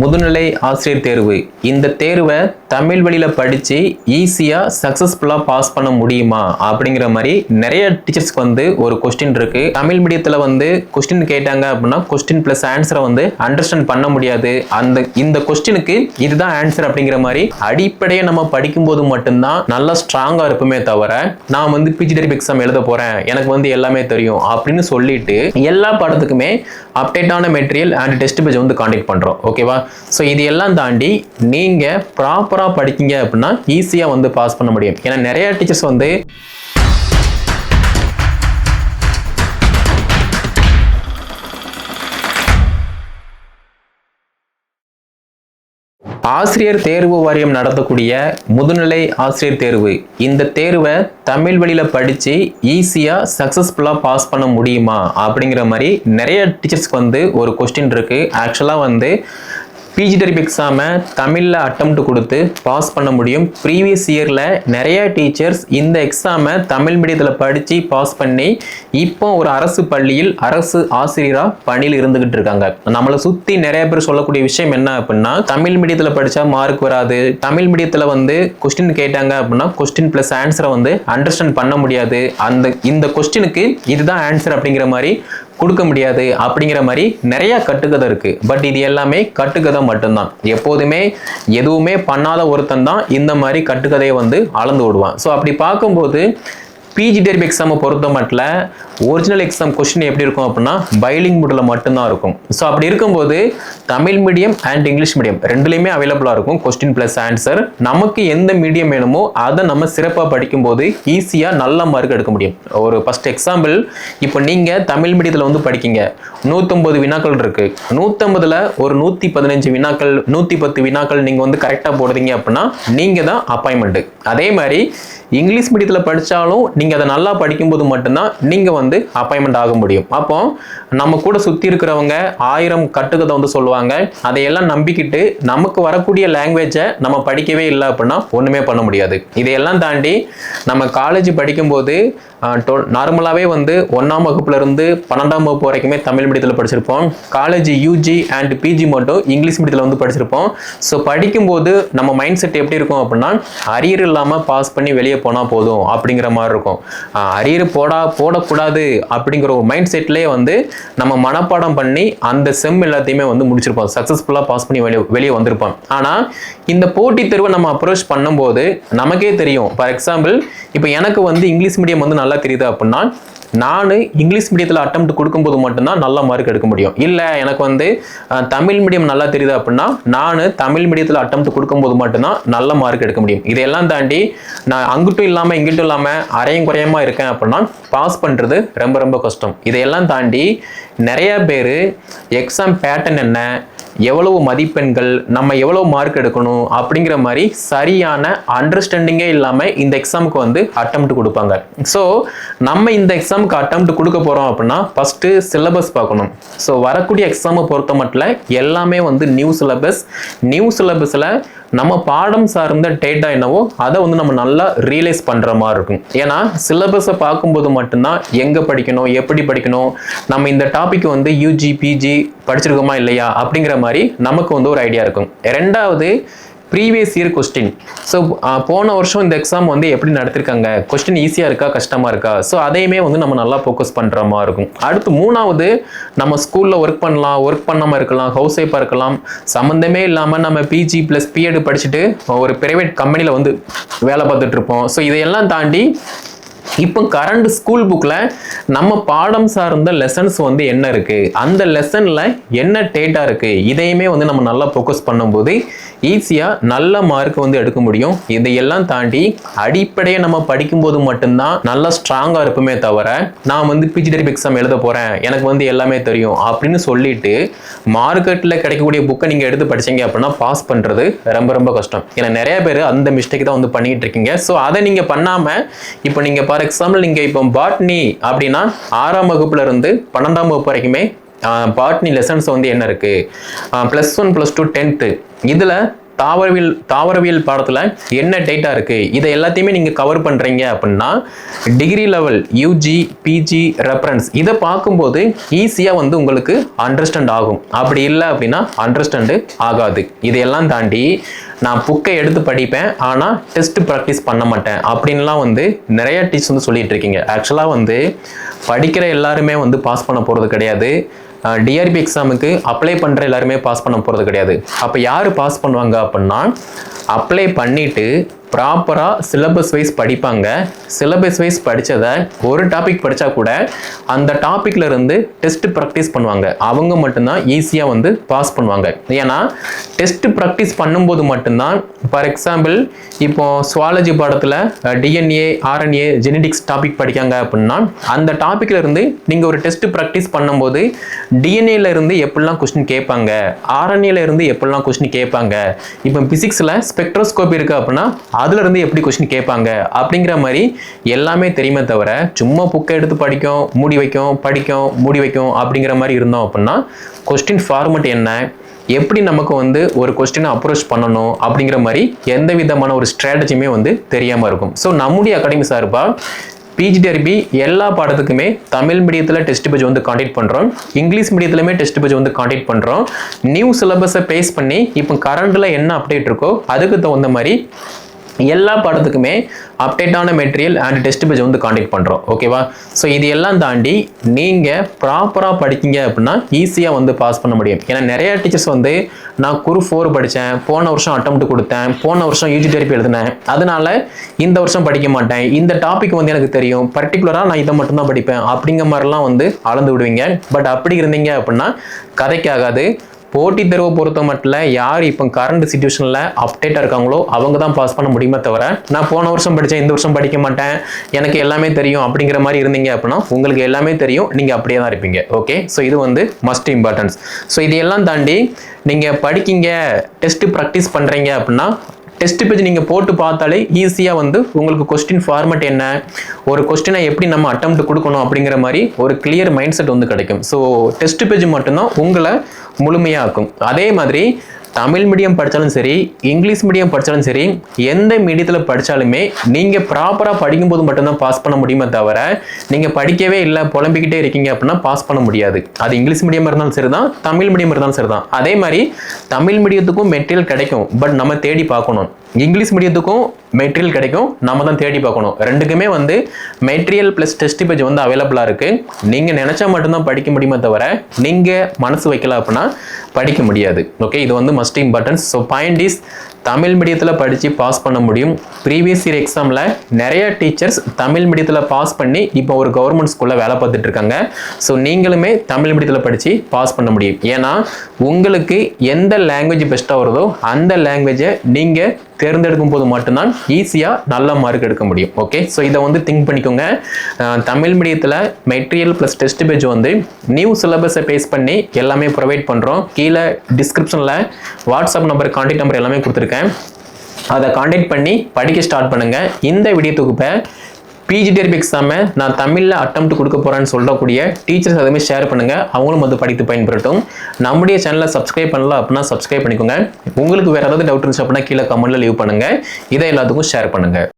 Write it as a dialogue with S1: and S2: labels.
S1: முதுநிலை ஆசிரியர் தேர்வு. இந்த தேர்வை தமிழ் வழியில் படித்து ஈஸியாக சக்ஸஸ்ஃபுல்லாக பாஸ் பண்ண முடியுமா? அப்படிங்கிற மாதிரி நிறைய டீச்சர்ஸ்க்கு வந்து ஒரு கொஸ்டின் இருக்கு. தமிழ் மீடியத்தில் வந்து கொஸ்டின் கேட்டாங்க அப்படின்னா கொஸ்டின் ப்ளஸ் ஆன்சரை வந்து அண்டர்ஸ்டாண்ட் பண்ண முடியாது. அந்த இந்த கொஸ்டினுக்கு இதுதான் ஆன்சர் அப்படிங்கிற மாதிரி அடிப்படையை நம்ம படிக்கும்போது மட்டும்தான் நல்லா ஸ்ட்ராங்காக இருப்போமே தவிர நான் வந்து பிஜி டெரிப் எக்ஸாம் எழுத போகிறேன் எனக்கு வந்து எல்லாமே தெரியும் அப்படின்னு சொல்லிட்டு எல்லா பாடத்துக்குமே அப்டேட்டான மெட்டீரியல் அண்ட் டெஸ்ட் பேஜ் வந்து காண்டாக்ட் பண்ணுறோம் ஓகேவா ஸோ இது எல்லாம் தாண்டி நீங்கள் ப்ராப்பராக படிக்கீங்க அப்படின்னா ஈஸியாக வந்து பாஸ் பண்ண முடியும். ஏன்னா நிறைய டீச்சர்ஸ் வந்து ஆசிரியர் தேர்வு வாரியம் நடத்தக்கூடிய முதுநிலை ஆசிரியர் தேர்வு. இந்த தேர்வை தமிழ் வழியில் படித்து ஈஸியாக சக்ஸஸ்ஃபுல்லாக பாஸ் பண்ண முடியுமா? அப்படிங்கிற மாதிரி நிறைய டீச்சர்ஸ்க்கு வந்து ஒரு கொஸ்டின் இருக்குது ஆக்சுவலாக வந்து பிஜி டெரிப் எக்ஸாமை தமிழில் அட்டம்ப்ட் கொடுத்து பாஸ் பண்ண முடியும். ப்ரீவியஸ் இயரில் நிறைய டீச்சர்ஸ் இந்த எக்ஸாமை தமிழ் மீடியத்தில் படித்து பாஸ் பண்ணி இப்போ ஒரு அரசு பள்ளியில் அரசு ஆசிரியராக பணியில் இருந்துக்கிட்டு இருக்காங்க. நம்மளை சுற்றி நிறைய பேர் சொல்லக்கூடிய விஷயம் என்ன அப்படின்னா தமிழ் மீடியத்தில் படித்தா மார்க் வராது. தமிழ் மீடியத்தில் வந்து கொஸ்டின் கேட்டாங்க அப்படின்னா கொஸ்டின் ப்ளஸ் ஆன்சரை வந்து அண்டர்ஸ்டாண்ட் பண்ண முடியாது. அந்த இந்த கொஸ்டினுக்கு இதுதான் ஆன்சர் அப்படிங்கிற மாதிரி கொடுக்க முடியாது அப்படிங்கிற மாதிரி நிறைய கட்டுக்கதை இருக்கு. பட் இது எல்லாமே கட்டுக்கதை மட்டும்தான். எப்போதுமே எதுவுமே பண்ணாத ஒருத்தன் தான் இந்த மாதிரி கட்டுக்கதையை வந்து அளந்து விடுவான். ஸோ அப்படி பார்க்கும்போது பிஜி டெரிப் எக்ஸாமை பொறுத்த மட்டும் ஒரிஜினல் எக்ஸாம் கொஸ்டின் எப்படி இருக்கும் அப்படின்னா பைலிங் மூடில் மட்டும்தான் இருக்கும். ஸோ அப்படி இருக்கும்போது Tamil medium and English medium ரெண்டுலேயுமே அவைலபிளாக இருக்கும். கொஸ்டின் ப்ளஸ் ஆன்சர் நமக்கு எந்த மீடியம் வேணுமோ அதை நம்ம சிறப்பாக படிக்கும்போது ஈஸியாக நல்ல மார்க் எடுக்க முடியும். ஒரு ஃபஸ்ட் எக்ஸாம்பிள் இப்போ நீங்கள் தமிழ் மீடியத்தில் வந்து படிக்கீங்க. நூற்றம்பது வினாக்கள் இருக்குது நூற்றம்பதில் ஒரு நூற்றி பதினஞ்சு வினாக்கள் நூற்றி பத்து வினாக்கள் நீங்கள் வந்து கரெக்டாக போடுறீங்க அப்படின்னா நீங்கள் தான் அப்பாயின்மெண்ட்டு அதே மாதிரி இங்கிலீஷ் மீடியத்தில் படித்தாலும் நீங்கள் அதை நல்லா படிக்கும்போது மட்டும்தான் நீங்கள் வந்து அப்பாயின்மெண்ட் ஆக முடியும். அப்போ நம்ம கூட சுற்றி இருக்கிறவங்க ஆயிரம் கட்டுக்கதை வந்து சொல்லுவாங்க. அதையெல்லாம் நம்பிக்கிட்டு நமக்கு வரக்கூடிய லாங்குவேஜை நம்ம படிக்கவே இல்லை அப்படின்னா ஒன்றுமே பண்ண முடியாது. இதையெல்லாம் தாண்டி நம்ம காலேஜ் படிக்கும்போது நார்மலாகவே வந்து ஒன்றாம் வகுப்புலேருந்து பன்னெண்டாம் வகுப்பு வரைக்குமே தமிழ் மீடியத்தில் படிச்சிருப்போம். காலேஜ் யூஜி அண்ட் பிஜி மட்டும் இங்கிலீஷ் மீடியத்தில் வந்து படிச்சிருப்போம். ஸோ படிக்கும்போது நம்ம மைண்ட் செட் எப்படி இருக்கும் அப்படின்னா அரியர் இல்லாமல் பாஸ் பண்ணி வெளியே போனால் போதும் அப்படிங்கிற மாதிரி இருக்கும். அரியர் போடா போடக்கூடாது அப்படிங்கிற ஒரு மைண்ட் செட்லேயே வந்து நம்ம மனப்பாடம் பண்ணி அந்த செம் எல்லாத்தையுமே வந்து முடிச்சிருப்போம். சக்ஸஸ்ஃபுல்லாக பாஸ் பண்ணி வெளியே வெளியே வந்திருப்போம். ஆனால் இந்த போட்டித் தேர்வை நம்ம அப்ரோச் பண்ணும்போது நமக்கே தெரியும். ஃபார் எக்ஸாம்பிள் இப்போ எனக்கு வந்து இங்கிலீஷ் மீடியம் வந்து நல்லா தெரியுது அப்படின்னா நான் இங்கிலீஷ் மீடியத்தில் அட்டம் கொடுக்கும்போது மட்டும்தான் நல்ல மார்க் எடுக்க முடியும். இல்லை எனக்கு வந்து தமிழ் மீடியம் நல்லா தெரியுது அப்படின்னா நான் தமிழ் மீடியத்தில் அட்டம் கொடுக்கும்போது மட்டும்தான் நல்ல மார்க் எடுக்க முடியும். இதையெல்லாம் தாண்டி நான் அங்கிட்டும் இல்லாமல் இங்கிட்டும் இல்லாமல் அரையும் குறையமாக இருக்கேன் அப்படின்னா பாஸ் பண்ணுறது ரொம்ப ரொம்ப கஷ்டம். இதையெல்லாம் தாண்டி நிறைய பேர் எக்ஸாம் பேட்டர்ன் என்ன எவ்வளவு மதிப்பெண்கள் நம்ம எவ்வளவு மார்க் எடுக்கணும் அப்படிங்கிற மாதிரி சரியான அண்டர்ஸ்டாண்டிங்கே இல்லாமல் இந்த எக்ஸாமுக்கு வந்து அட்டம்ப்ட் கொடுப்பாங்க. ஸோ நம்ம இந்த எக்ஸாமுக்கு அட்டம்ப்ட் கொடுக்க போகிறோம் அப்படின்னா ஃபஸ்ட்டு சிலபஸ் பார்க்கணும். ஸோ வரக்கூடிய எக்ஸாமை பொறுத்த மட்டும் எல்லாமே வந்து நியூ சிலபஸ் நியூ சிலபஸில் நம்ம பாடம் சார்ந்த டேட்டா என்னவோ அதை வந்து நம்ம நல்லா ரியலைஸ் பண்ணுற மாதிரி இருக்கும். ஏன்னா சிலபஸை பார்க்கும்போது மட்டும்தான் எங்கே படிக்கணும் எப்படி படிக்கணும் நம்ம இந்த டாபிக் வந்து யூஜி பிஜி படிச்சிருக்கோமா இல்லையா அப்படிங்கிற மாதிரி நமக்கு வந்து ஒரு ஐடியா இருக்கும். ரெண்டாவது ப்ரீவியஸ் இயர் கொஸ்டின் ஸோ போன வருஷம் இந்த எக்ஸாம் வந்து எப்படி நடத்திருக்காங்க? கொஸ்டின் ஈஸியாக இருக்கா? கஷ்டமாக இருக்கா? ஸோ அதையுமே வந்து நம்ம நல்லா ஃபோக்கஸ் பண்ணுற மாதிரி இருக்கும். அடுத்து மூணாவது நம்ம ஸ்கூலில் ஒர்க் பண்ணலாம் ஒர்க் பண்ணாமல் இருக்கலாம் ஹவுஸ் ஒய்ஃபாக இருக்கலாம். சம்மந்தமே இல்லாமல் நம்ம பிஜி ப்ளஸ் பிஎட் படிச்சுட்டு ஒரு பிரைவேட் கம்பெனியில் வந்து வேலை பார்த்துட்ருப்போம் ஸோ இதையெல்லாம் தாண்டி இப்போ கரண்ட் ஸ்கூல் புக்கில் நம்ம பாடம் சார்ந்த லெசன்ஸ் வந்து என்ன இருக்குது அந்த லெசனில் என்ன டேட்டா இருக்குது இதையுமே வந்து நம்ம நல்லா ஃபோக்கஸ் பண்ணும்போது ஈஸியாக நல்ல மார்க் வந்து எடுக்க முடியும். இதையெல்லாம் தாண்டி அடிப்படையை நம்ம படிக்கும்போது மட்டும்தான் நல்லா ஸ்ட்ராங்காக இருப்போமே தவிர நான் வந்து பிஜிடெரிப் எக்ஸாம் எழுத போகிறேன் எனக்கு வந்து எல்லாமே தெரியும் அப்படின்னு சொல்லிட்டு மார்க்கெட்டில் கிடைக்கக்கூடிய புக்கை நீங்கள் எடுத்து படிச்சீங்க அப்படின்னா பாஸ் பண்ணுறது ரொம்ப ரொம்ப கஷ்டம். ஏன்னா நிறைய பேர் அந்த மிஸ்டேக் தான் வந்து பண்ணிகிட்டு இருக்கீங்க. ஸோ அதை நீங்கள் பண்ணாமல் இப்போ நீங்கள் ஃபார் எக்ஸாம்பிள் நீங்கள் இப்போ பாட்னி அப்படின்னா ஆறாம் வகுப்புல இருந்து பன்னெண்டாம் வகுப்பு வரைக்குமே பாட்னி லெசன்ஸ் வந்து என்ன இருக்குது plus one plus two tenth இதில் தாவரவியல் தாவரவியல் பாடத்தில் என்ன டேட்டா இருக்குது இதை எல்லாத்தையுமே நீங்கள் கவர் பண்ணுறீங்க அப்படின்னா degree level UG PG reference இதை பார்க்கும்போது ஈஸியாக வந்து உங்களுக்கு அண்டர்ஸ்டாண்ட் ஆகும். அப்படி இல்லை அப்படின்னா அண்டர்ஸ்டாண்டு ஆகாது. இதையெல்லாம் தாண்டி நான் புக்கை எடுத்து படிப்பேன் ஆனால் டெஸ்ட் ப்ராக்டிஸ் பண்ண மாட்டேன் அப்படின்லாம் வந்து நிறைய டீச்சர் வந்து சொல்லிட்டு இருக்கீங்க. ஆக்சுவலாக வந்து படிக்கிற எல்லாருமே வந்து பாஸ் பண்ண போகிறது கிடையாது. டிஆர்பி எக்ஸாமுக்கு அப்ளை பண்ணுற எல்லாருமே பாஸ் பண்ண போகிறது கிடையாது. அப்போ யார் பாஸ் பண்ணுவாங்க அப்படின்னா அப்ளை பண்ணிவிட்டு ப்ராப்பராக சிலபஸ் வைஸ் படிப்பாங்க. சிலபஸ் வைஸ் படித்ததை ஒரு டாபிக் படித்தா கூட அந்த டாப்பிக்கில் இருந்து டெஸ்ட் ப்ராக்டிஸ் பண்ணுவாங்க. அவங்க மட்டும்தான் ஈஸியாக வந்து பாஸ் பண்ணுவாங்க. ஏன்னா டெஸ்ட் ப்ராக்டிஸ் பண்ணும்போது மட்டும்தான் ஃபார் எக்ஸாம்பிள் இப்போ சுவாலஜி பாடத்தில் டிஎன்ஏ ஆர்என்ஏ ஜெனடிக்ஸ் டாபிக் படிக்காங்க அப்படின்னா அந்த டாப்பிக்ல இருந்து நீங்கள் ஒரு டெஸ்ட் ப்ராக்டிஸ் பண்ணும்போது டிஎன்ஏல இருந்து எப்படிலாம் கொஸ்டின் கேட்பாங்க? ஆர்என்ஏல இருந்து எப்படிலாம் கொஸ்டின் கேட்பாங்க? இப்போ பிசிக்ஸில் ஸ்பெக்ட்ரோஸ்கோப் இருக்குது அப்படின்னா அதுல இருந்து எப்படி கொஸ்டின் கேட்பாங்க அப்படிங்கிற மாதிரி எல்லாமே தெரியுமே தவிர சும்மா புக்கை எடுத்து படிக்கும் மூடி வைக்கும் படிக்கும் மூடி வைக்கும் அப்படிங்கிற மாதிரி இருந்தோம் அப்படின்னா கொஸ்டின் ஃபார்மெட் என்ன எப்படி நமக்கு வந்து ஒரு கொஸ்டினை அப்ரோச் பண்ணணும் அப்படிங்கிற மாதிரி எந்த விதமான ஒரு ஸ்ட்ராட்டஜியுமே வந்து தெரியாமல் இருக்கும். ஸோ நம்முடைய அகாடமி சார்பாக பிஜிடிஆர்பி எல்லா பாடத்துக்குமே தமிழ் மீடியத்தில் டெஸ்ட் பேஜ் வந்து காண்டாக்ட் பண்ணுறோம் இங்கிலீஷ் மீடியத்துலையுமே டெஸ்ட் பேஜ் வந்து காண்டாக்ட் பண்ணுறோம் நியூ சிலபஸை பேஸ் பண்ணி இப்போ கரண்டில் என்ன அப்டேட் இருக்கோ அதுக்கு தகுந்த மாதிரி எல்லா பாடத்துக்குமே அப்டேட்டான மெட்டீரியல் அண்ட் டெஸ்ட் பேஜ் வந்து காண்டாக்ட் பண்ணுறோம் ஓகேவா ஸோ இது எல்லாம் தாண்டி நீங்கள் ப்ராப்பராக படிக்கீங்க அப்படின்னா ஈஸியாக வந்து பாஸ் பண்ண முடியும். ஏன்னா நிறைய டீச்சர்ஸ் வந்து நான் குரு ஃபோர் படித்தேன் போன வருஷம் அட்டம் கொடுத்தேன் போன வருஷம் யூஜி தெரப்பி எழுதினேன். அதனால இந்த வருஷம் படிக்க மாட்டேன். இந்த டாபிக் வந்து எனக்கு தெரியும். பர்டிகுலராக நான் இதை மட்டும்தான் படிப்பேன். அப்படிங்கிற மாதிரிலாம் வந்து அளந்து விடுவீங்க. பட் அப்படி இருந்தீங்க அப்படின்னா கதைக்காகாது போட்டி தேர்வை பொறுத்த மட்டும் யார் இப்போ கரண்ட் சுச்சுவேஷனில் அப்டேட்டாக இருக்காங்களோ அவங்க தான் பாஸ் பண்ண முடியுமே தவிர நான் போன வருஷம் படித்தேன் இந்த வருஷம் படிக்க மாட்டேன் எனக்கு எல்லாமே தெரியும் அப்படிங்கிற மாதிரி இருந்தீங்க அப்படின்னா உங்களுக்கு எல்லாமே தெரியும் நீங்கள் அப்படியே தான் இருப்பீங்க. ஓகே ஸோ இது வந்து மஸ்ட் இம்பார்ட்டன்ஸ் ஸோ இதையெல்லாம் தாண்டி நீங்கள் படிக்கிங்க டெஸ்ட்டு ப்ராக்டிஸ் பண்ணுறீங்க அப்படின்னா டெஸ்ட் பேஜ் நீங்கள் போட்டு பார்த்தாலே ஈஸியாக வந்து உங்களுக்கு கொஸ்டின் ஃபார்மெட் என்ன? ஒரு கொஸ்டினை எப்படி நம்ம அட்டம் கொடுக்கணும் அப்படிங்கிற மாதிரி ஒரு கிளியர் மைண்ட் செட் வந்து கிடைக்கும். ஸோ டெஸ்ட் பேஜ் மட்டும்தான் உங்களை முழுமையாக்கும். அதே மாதிரி தமிழ் மீடியம் படித்தாலும் சரி இங்கிலீஷ் மீடியம் படித்தாலும் சரி எந்த மீடியத்தில் படித்தாலுமே நீங்கள் ப்ராப்பராக படிக்கும்போது மட்டும்தான் பாஸ் பண்ண முடியுமே தவிர நீங்கள் படிக்கவே இல்லை புலம்பிக்கிட்டே இருக்கீங்க அப்படின்னா பாஸ் பண்ண முடியாது. அது இங்கிலீஷ் மீடியம் இருந்தாலும் சரி தான் தமிழ் மீடியம் இருந்தாலும் சரி தான் அதே மாதிரி தமிழ் மீடியத்துக்கும் மெட்டீரியல் கிடைக்கும் பட் நம்ம தேடி பார்க்கணும். இங்கிலீஷ் மீடியத்துக்கும் மெட்டீரியல் கிடைக்கும். நம்ம தான் தேடி பார்க்கணும். ரெண்டுக்குமே வந்து மெட்டீரியல் ப்ளஸ் டெஸ்ட் பேஜ் வந்து அவைலபிளாக இருக்குது நீங்கள் நினச்சா மட்டும்தான் படிக்க முடியுமே தவிர நீங்கள் மனசு வைக்கல அப்படின்னா படிக்க முடியாது. ஓகே இது வந்து must importance so point is Tamil மீடியத்தில் படித்து பாஸ் பண்ண முடியும். ப்ரீவியஸ் இயர் எக்ஸாமில் நிறைய டீச்சர்ஸ் தமிழ் மீடியத்தில் பாஸ் பண்ணி இப்போ ஒரு கவர்மெண்ட் ஸ்கூலில் வேலை பார்த்துட்டு இருக்காங்க. ஸோ நீங்களுமே தமிழ் மீடியத்தில் படித்து பாஸ் பண்ண முடியும். ஏன்னா உங்களுக்கு எந்த லாங்குவேஜ் பெஸ்ட்டாக வருதோ அந்த லாங்குவேஜை நீங்கள் தேர்ந்தெடுக்கும் போது மட்டும்தான் ஈஸியாக நல்ல மார்க் எடுக்க முடியும். ஓகே ஸோ இதை வந்து திங்க் பண்ணிக்கோங்க. தமிழ் மீடியத்தில் மெட்டீரியல் ப்ளஸ் டெஸ்ட் பேஜ் வந்து நியூ சிலபஸை பேஸ் பண்ணி எல்லாமே ப்ரொவைட் பண்ணுறோம் கீழே டிஸ்கிரிப்ஷனில் வாட்ஸ்அப் நம்பர் கான்டாக்ட் நம்பர் எல்லாமே கொடுத்துருக்கேன். அதை காண்டாக்ட் பண்ணி படிக்க ஸ்டார்ட் பண்ணுங்கள் இந்த வீடியோ தொகுப்பை பிஜிடிஆர்பி எக்ஸாமை நான் தமிழில் அட்டம் கொடுக்க போகிறேன்னு சொல்லக்கூடிய டீச்சர்ஸ் அதுவுமே ஷேர் பண்ணுங்கள் அவங்களும் வந்து படித்து பயன்பெறட்டும். நம்முடைய சேனலை சப்ஸ்கிரைப் பண்ணல அப்படின்னா சப்ஸ்கிரைப் பண்ணிக்கோங்க. உங்களுக்கு வேறு ஏதாவது டவுட் இருந்துச்சு அப்படின்னா கீழே கமெண்ட்டில் லீவ் பண்ணுங்கள் இதை எல்லாத்துக்கும் ஷேர் பண்ணுங்கள்